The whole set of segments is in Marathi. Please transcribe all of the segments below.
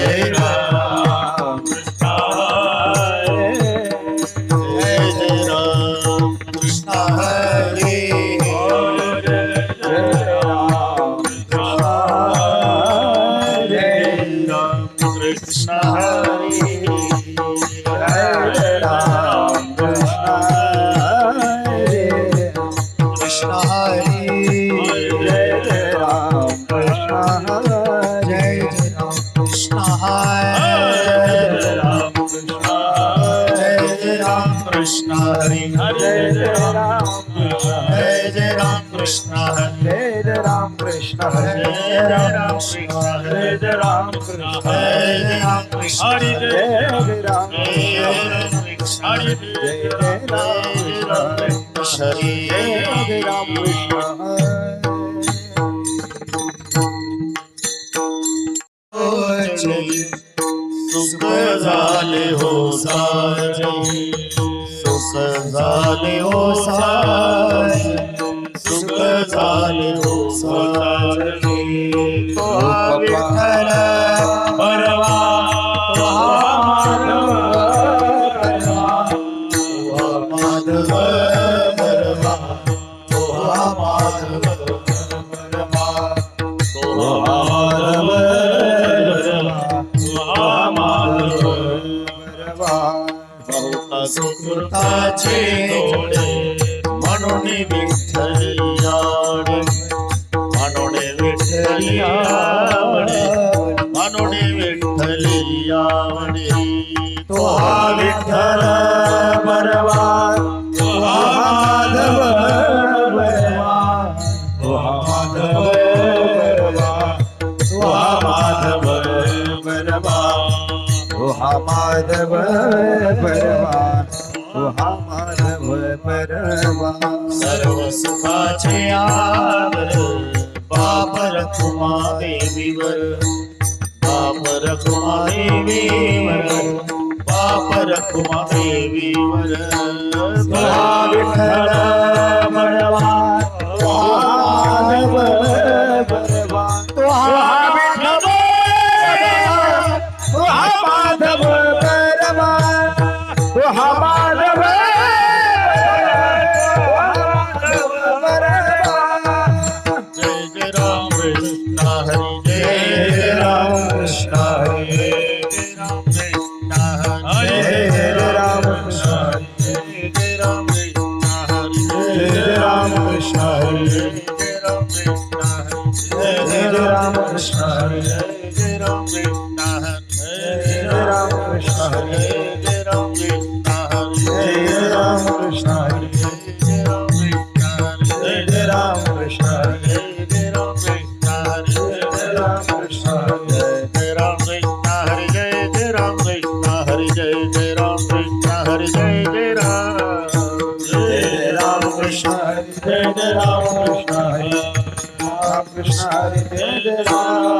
Hey. Krishna Hare Ram Krishna Hare Ram Hare Ram Krishna Hare Ram Hare Ram Hare Ram Krishna Hare Ram Remix Umadevi வர Hare Rama Krishna Hare Rama Krishna Hare Hare Rama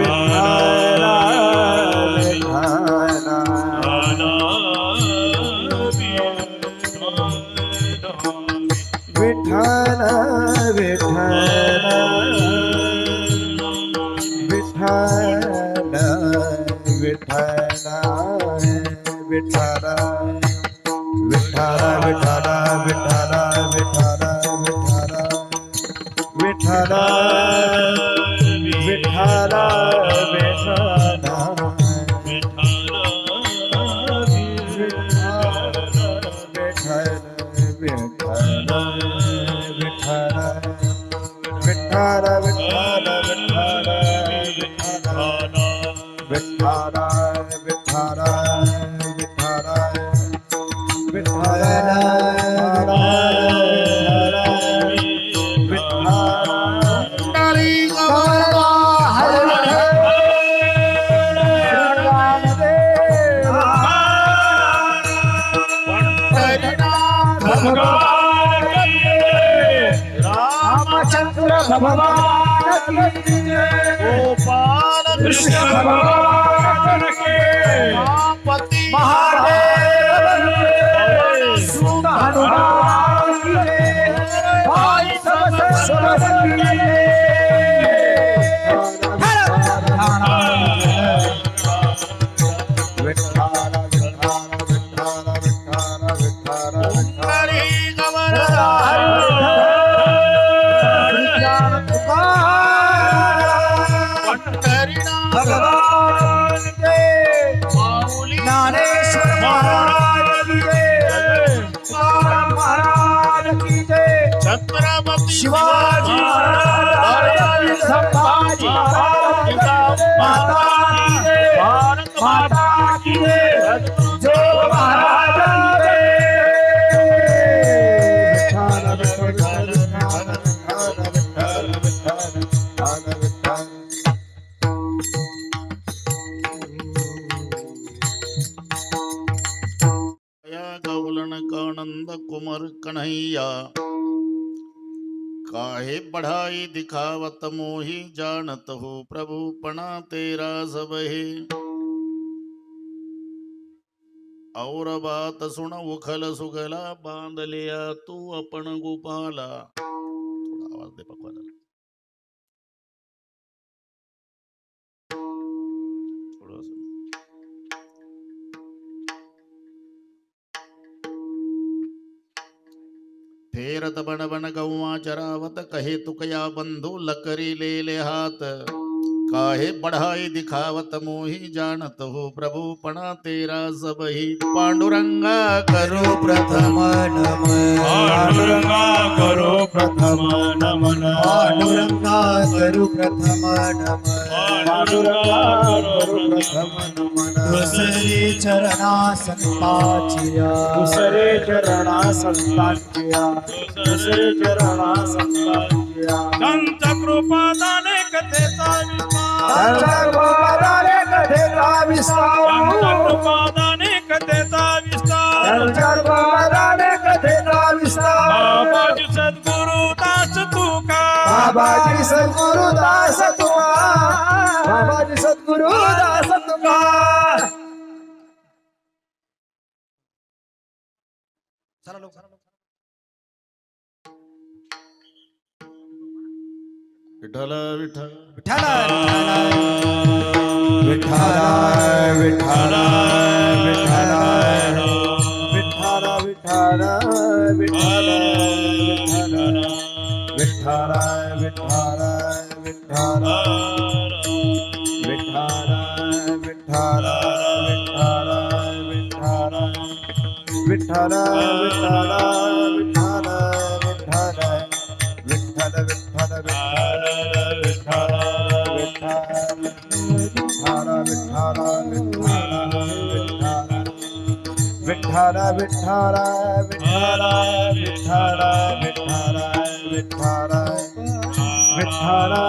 Oh, uh -huh. Krishna कुंवर कन्हैया। काहे बढ़ाई दिखावत मोही जानत हो प्रभु पणा तेरा सब हे और बात सुन उखल सुगला बांध लिया तू अपन गोपाला। फेरत बन बन गौवा चरावत कहे तुकया बंधु लकरी ले ले हाथ काहे बढ़ाई दिखावत मोही जानत हो प्रभु पणा तेरा सब ही पांडुरंगा करो प्रथम पांडुरंगा करो प्रथम नमन पांडुरंगा करू प्रथम नमन पांडुरंगा करो प्रथम नमन दुसरे चरणा संताचिया दुसरे चरणा संताचिया दुसरे चरणा संताचिया संत कृपा दाने कथेचा विस्तार. संत कृपा दाने कथेचा विस्तार. संत कृपा दाने कथेचा विस्तार. संत कृपा दाने कथेचा विस्तार. बाबाजी सद्गुरु दास तू तुका. बाबाजी सद्गुरु दास तू तुका. बाबाजी सद्गुरु दास चला लोक. विठ्ठल विठ्ठल. विठाला विठाला विठाला विठाला विठाला विठाला विठाला विठाला विठाला विठाला विठाला विठाला विठाला विठाला विठाला विठाला विठाला विठाला विठाला विठाला विठाला विठाला विठाला विठाला विठाला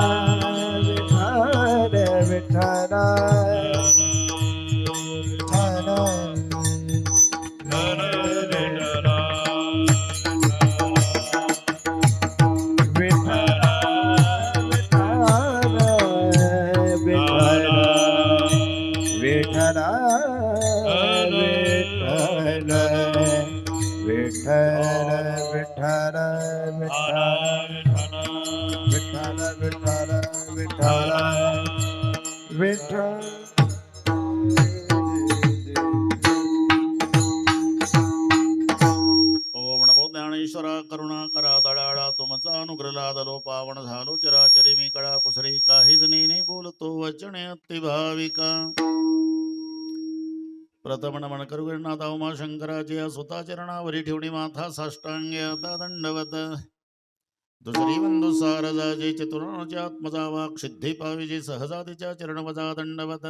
वचने भाविका प्रथम नमन करू गणनाथ उमा शंकराचे सुता चरणावरी ठेवणी माथा साष्टांगे आता दंडवत दुसरी बंधू सारजाचे चतुर्णाचे आत्मजा वाक सिद्धी पाविजे सहजातीच्या चरणवजा दंडवत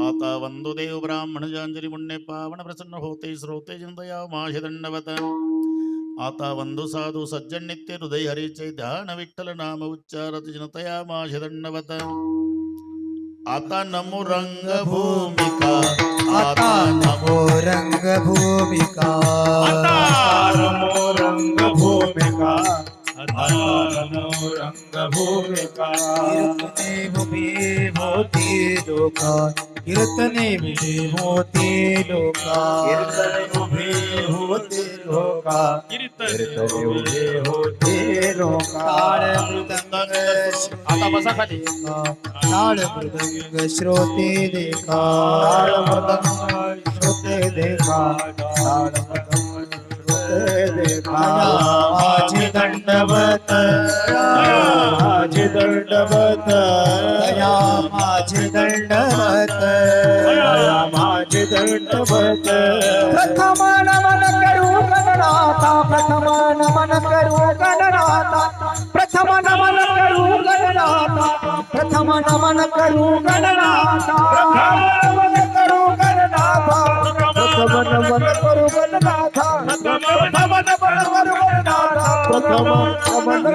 आता वंदुदेव ब्राह्मण जांजली पुण्य पावन प्रसन्न होते श्रोते चिंतया माझे दंडवत आता वंदु साधू सज्जन नित्य हृदय हरीचे ध्यान विठ्ठल नाम उच्चारत जनतया माझे दंडवत आता नमो रंगभूमिका. आता नमो रंगभूमिका. आता नमो रंगभूमिका. आता नमो रंगभूमिका. भोती लोका कीर्तने उभी होती लोका. कीर्तन उभे होते लोका. कीर्तन उभे होते लोका. आता बसा खाली. ताळ मृदंग श्रोते देखा. ताळ मृदंग श्रोते देखा. ताळ मृदंग श्रोते देखा माझी दंडवत माझी दंडवत दया माझे दंडवत दया माझे दंडवत. प्रथम नमन करू गणनाथा प्रथम नमन करू गणनाथा प्रथम नमन करू गणनाथा प्रथम नमन करू गणनाथा प्रथम नमन करू गणनाथा प्रथम नमन प्रथम नमन प्रथम नमन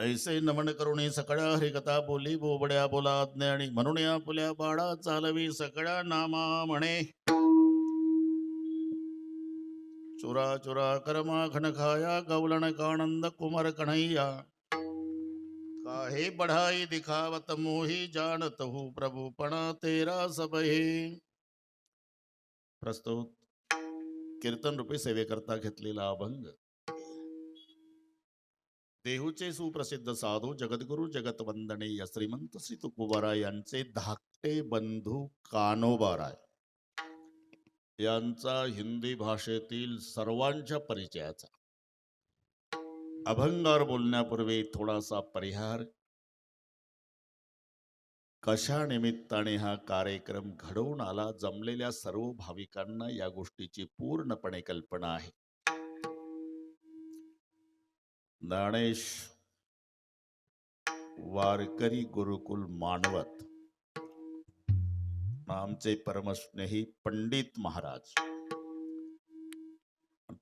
ऐसे नमन करुणी सकळ्या हरिकथा बोली बोबड्या बोला ज्ञानी म्हणून या पुल्या बाळा चालवी सकळ्या नामा म्हणे. चुरा चुरा करमा खण खाया गवलन कानंद कुमार कन्हैया. काहे बढ़ाई दिखावत मोही जानत हूँ प्रभु पणा तेरा सब हे प्रस्तुत कीर्तन रूपी सेवेकरता घेतलेला अभंग। देहूचे सुप्रसिद्ध साधू जगद्गुरु जगत वंदनी या श्रीमंत श्री तुकोबाराय यांचे धाकटे बंधू कानोबाराय। यांचा हिंदी भाषेतील सर्वांच्या परिचयाचा। अभंगार बोलण्यापूर्वी थोडासा परिहार. कशा निमित्ताने हा कार्यक्रम घडवून आला जमलेल्या सर्व भाविकांना या गोष्टीची पूर्णपणे कल्पना आहे. ज्ञानेश वारकरी गुरुकुल मानवत आमचे परमस्नेही पंडित महाराज.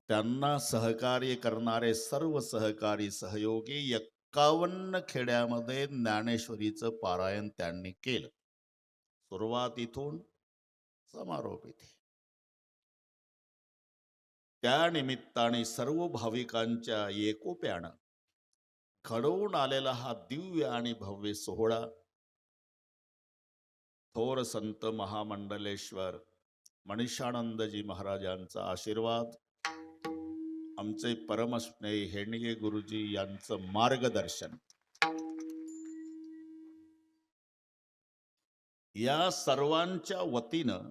त्यांना सहकार्य करणारे सर्व सहकारी सहयोगी एक्कावन्न खेड्यामध्ये ज्ञानेश्वरीचं पारायण त्यांनी केलं. सुरुवात इथून समारोप इथे. त्या निमित्ताने सर्व भाविकांच्या एकोप्यानं घडवून आलेला हा दिव्य आणि भव्य सोहळा थोर संत महामंडलेश्वर मनीषानंदजी महाराजांचा आशीर्वाद आमचे परमस्नेही हेणगे गुरुजी यांचं मार्गदर्शन. या सर्वांच्या वतीनं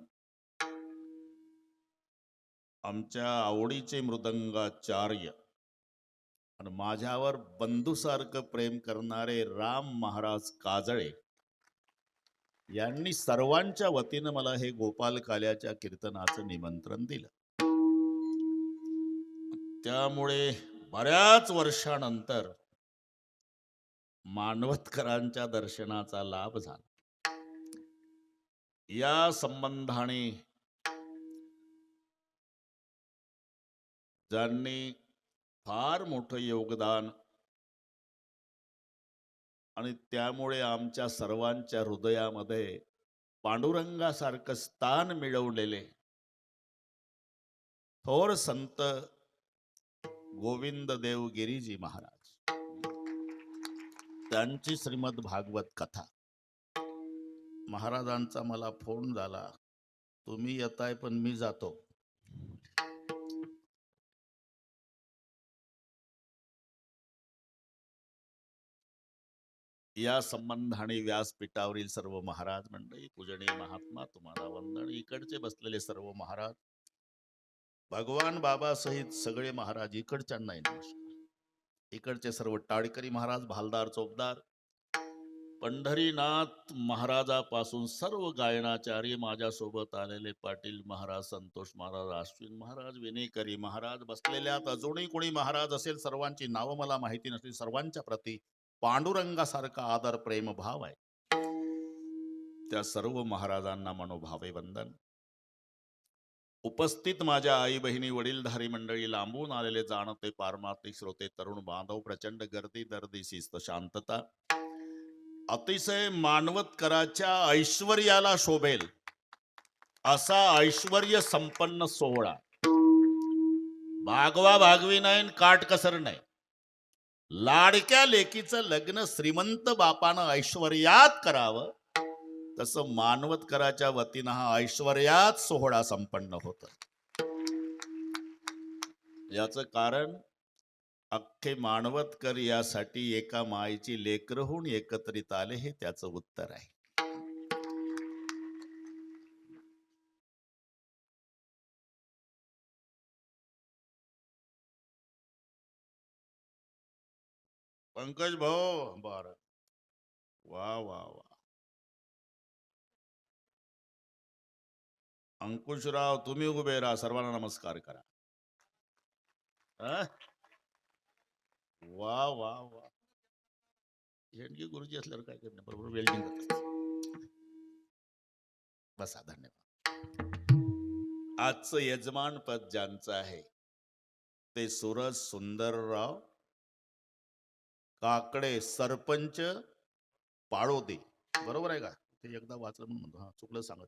आमच्या आवडीचे मृदंगाचार्य आणि माझ्यावर बंधूसारखं प्रेम करणारे राम महाराज काजळे यांनी सर्वांच्या वतीनं मला हे गोपाल काल्याच्या कीर्तनाचं निमंत्रण दिलं. त्यामुळे बऱ्याच वर्षानंतर मानवतकरांच्या दर्शनाचा लाभ झाला. या संबंधाने ज्यांनी फार मोठं योगदान आणि त्यामुळे आमच्या सर्वांच्या हृदयामध्ये पांडुरंगासारखं स्थान मिळवलेले थोर संत गोविंद देव गिरीजी महाराज. त्यांची श्रीमद भागवत कथा. महाराजांचा मला फोन झाला. तुम्ही येताय पण मी जातो. या संबंधाने व्यासपीठावरील सर्व महाराज मंडळी पूजनीय महात्मा तुम्हाला वंदन. इकडचे बसलेले सर्व महाराज भगवान बाबा सहित सगळे महाराज इकडच्यांनाही नमस्कार. इकडचे सर्व टाळकरी महाराज भालदार चोपदार पंढरीनाथ महाराजापासून सर्व गायनाचार्य माझ्यासोबत आलेले पाटील महाराज संतोष महाराज अश्विन महाराज विनेकरी महाराज बसलेल्यात अजूनही कोणी महाराज असेल सर्वांची नावं मला माहिती नसली सर्वांच्या प्रती पांडुरंगासारखा आदर प्रेम भाव आहे. त्या सर्व महाराजांना मनोभावे वंदन. उपस्थित माझ्या आई बहिणी वडीलधारी मंडळी लांबून आलेले जाणते पारमार्थिक श्रोते तरुण बांधव प्रचंड गर्दी दर्दी शिस्त शांतता. अतिशय मानवतकराच्या ऐश्वर्याला शोभेल असा ऐश्वर्य संपन्न सोहळा. भागवा भागवी नाही काट कसर नाही लाडक्या लेकीचं लग्न श्रीमंत बापानं ऐश्वर्यात करावं तसं मानवतकराच्या वतीनं हा ऐश्वर्यात सोहळा संपन्न होत. याच कारण अख्खे मानवतकर यासाठी एका मायेची लेकरहून एकत्रित आले हे त्याचं उत्तर आहे. पंकज भाऊ बर. वा वा वा. अंकुशराव तुम्ही उभे राहा. सर्वांना नमस्कार करा. वा वा वा हेणगी गुरुजी असल्यावर काय करणे बरोबर वेल्डिंग बसा धन्यवाद. आजचं यजमान पद ज्यांचं आहे ते सूरज सुंदरराव काकडे सरपंच पाळोदे. बरोबर आहे का? ते एकदा वाचलं म्हणून म्हणतो. हा चुकलं सांगत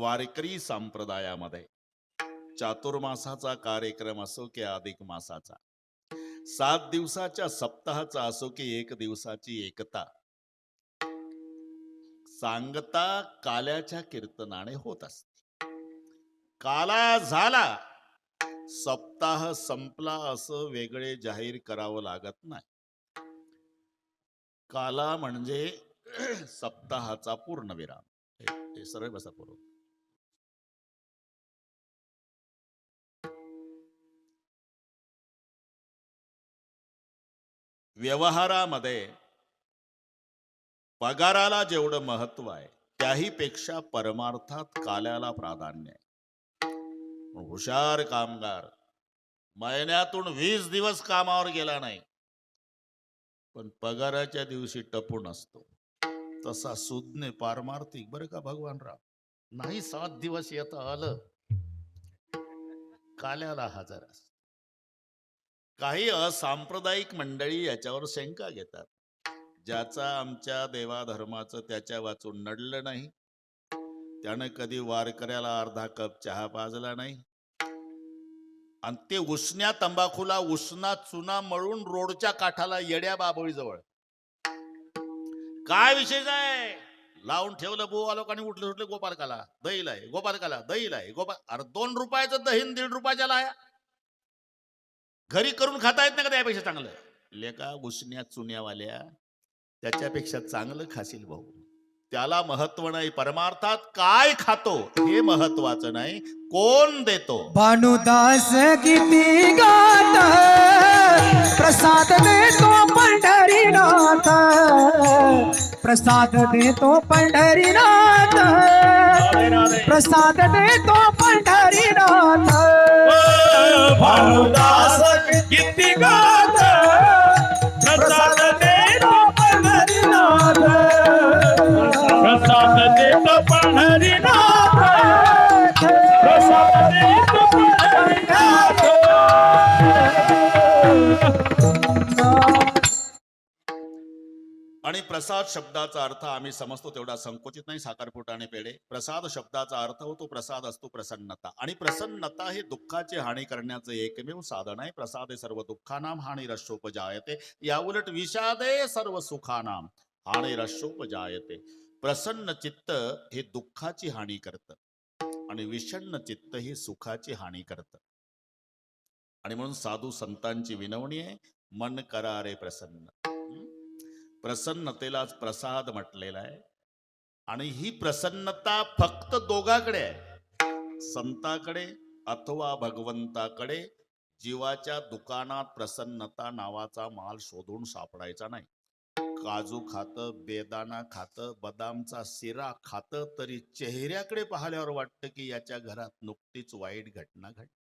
वारकरी संप्रदायामध्ये. चातुर्मासाचा कार्यक्रम असो की अधिक मासाचा. सात दिवसाच्या सप्ताहाचा असो की एक दिवसाची एकता. सांगता काल्याच्या कीर्तनाने होत असते. काला झाला. सप्ताह संपला असं वेगळे जाहीर करावं लागत नाही. काला म्हणजे सप्ताहाचा पूर्ण विराम हे- सरळ बसा पूर्व. व्यवहारामध्ये पगाराला जेवढं महत्त्व आहे त्याही पेक्षा परमार्थात काल्याला प्राधान्य आहे. हुशार कामगार महिन्यातून वीस दिवस कामावर गेला नाही. पण पगाराच्या दिवशी टपून असतो. तसा सुज्ञ पारमार्थिक बरं का भगवान राम नाही सात दिवस येत आलं काल्याला हजर असत काही असांप्रदायिक मंडळी याच्यावर शंका घेतात. ज्याचा आमच्या देवाधर्माचं त्याच्या वाचून नडलं नाही. त्यानं कधी वारकऱ्याला अर्धा कप चहा पाजला नाही. आणि ते उसण्या तंबाखूला उसना चुना मळून रोडच्या काठाला येड्या बाबळी जवळ काय विशेष आहे? लावून ठेवलं बुवा लोकांनी उठले उठले गोपालकाला. दही लाय गोपालकाला दही लाय गोपाल अरे दोन रुपयाचं दहीन दीड रुपयाच्या लाया. घरी करून खाता येत नाही का त्यापेक्षा चांगलं? लेका घुसण्या चुन्यावाल्या त्याच्यापेक्षा चांगलं खाशील भाऊ. त्याला महत्त्व नाही परमार्थात काय खातो हे महत्वाचं नाही. कोण देतो? भानुदास किती गात प्रसाद देतो पंढरीनाथ. प्रसाद देतो पंढरीनाथ। प्रसाद देतो पंढरीनाथ। भानुदास किती गात। प्रसाद देतो पंढरीनाथ। प्रसाद देतो पंढरीनाथ। आणि प्रसाद शब्दाचा अर्थ आम्ही समजतो तेवढा संकोचित नाही साखरपुटाने पेढे. प्रसाद शब्दाचा अर्थ होतो प्रसाद असतो प्रसन्नता. आणि प्रसन्नता हे दुःखाची हानी करण्याचं एकमेव साधन आहे. प्रसादे सर्व दुःखानाम हानी रशोपजायते या उलट विषादे सर्व सुखानाम हानी रशोपजायते प्रसन्न चित्त हे दुःखाची हानी करतं. आणि विषण्ण चित्त हे सुखाची हानी करतं. आणि म्हणून साधू संतांची विनवणी आहे मन करा रे प्रसन्न. प्रसन्नतेलाच प्रसाद म्हटलेला आहे. आणि ही प्रसन्नता फक्त दोघाकडे आहे. संताकडे अथवा भगवंताकडे जीवाच्या दुकानात प्रसन्नता नावाचा माल शोधून सापडायचा नाही. काजू खातं बेदाना खातं बदामचा सिरा खातं तरी चेहऱ्याकडे पाहिल्यावर वाटतं की याच्या घरात नुकतीच वाईट घटना घडली.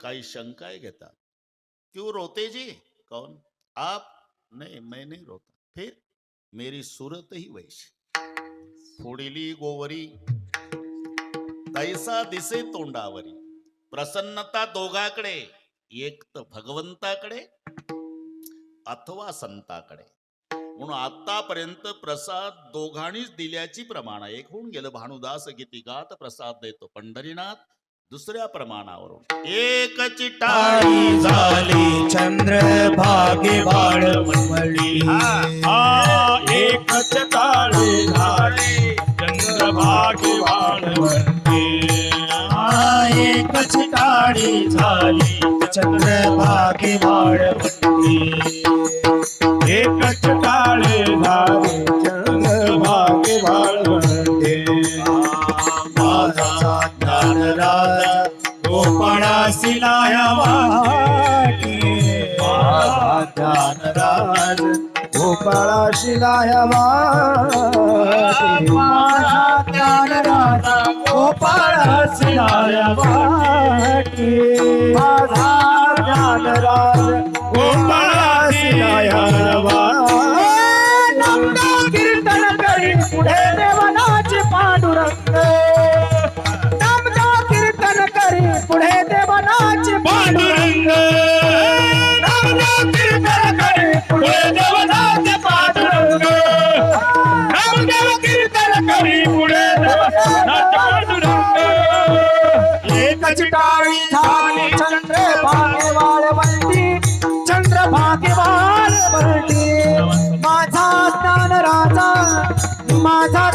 काही शंकाय घेतात. क्यू रोतेजी? कौन? आप नहीं मैं नहीं रोता. फिर मेरी सूरत ही वैसी. फोडिली गोवरी तैसा दिसे तोंडावरी. प्रसन्नता दोघाकडे एक तर भगवंताकडे अथवा संताकडे. म्हणून आतापर्यंत प्रसाद दोघांनीच दिल्याची प्रमाण. आहे एक होऊन गेलं भानुदास गीतिकात प्रसाद देतो पंढरीनाथ दुसऱ्या प्रमाणावरून. एक चिटाळी झाली. चंद्र भागे वाळवंबळी आ एकच काळे झाले. चंद्रभागी वाळवंते आ, एकच काळी झाली. चंद्र भागे वाळवंबळी एकच गोपाळाशी लाया वाटी. माझा ज्ञानराज गोपाळाशी लाया वाटी माझा ज्ञानराज माझा माझा